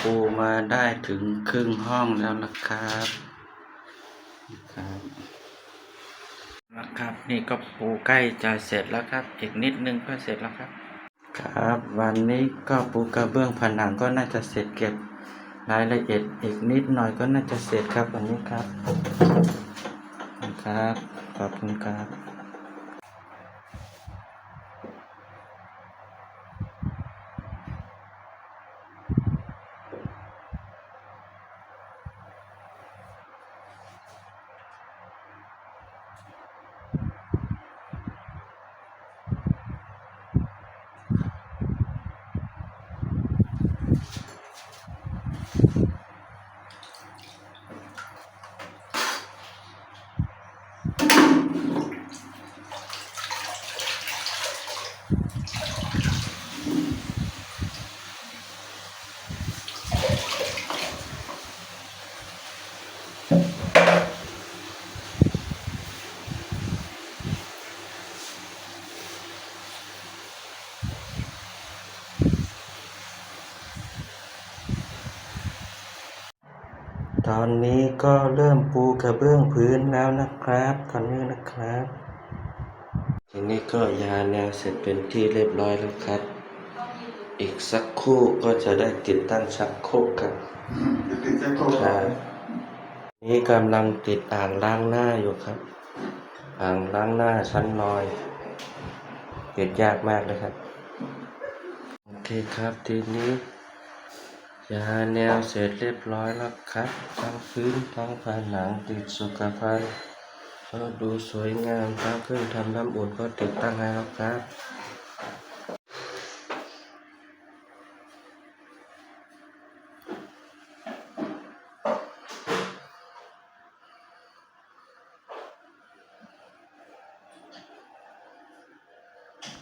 ปูมาได้ถึงครึ่งห้องแล้วนะครับครับนะครับ นี่ก็ปูใกล้จะเสร็จแล้วครับ อีกนิดนึงก็เสร็จแล้วครับ ครับ วันนี้ก็ปูกระเบื้องผนังก็น่าจะเสร็จเก็บรายละเอียดอีกนิดหน่อยก็น่าจะเสร็จครับวันนี้ครับ ครับ ขอบคุณครับ ตอนนี้ก็เริ่มปูกระเบื้องพื้นแล้วนะครับตอนนี้นะครับทีนี้ก็ยาแนวเสร็จเป็นที่เรียบร้อยแล้วครับ อีกสักครู่ก็จะได้ติดตั้งชักโครกครับครับนี่กำลังติดอ่างล้างหน้าอยู่ครับ อ่างล้างหน้าชั้นลอย ติดยากมากเลยครับ โอเคครับทีนี้ ยาแนวเสร็จเรียบร้อยแล้วครับ ทั้งพื้นทั้งผนังติดสุขภัณฑ์ก็ดูสวยงามทั้งเครื่องทำน้ำอุ่นก็ติดตั้งให้แล้วครับ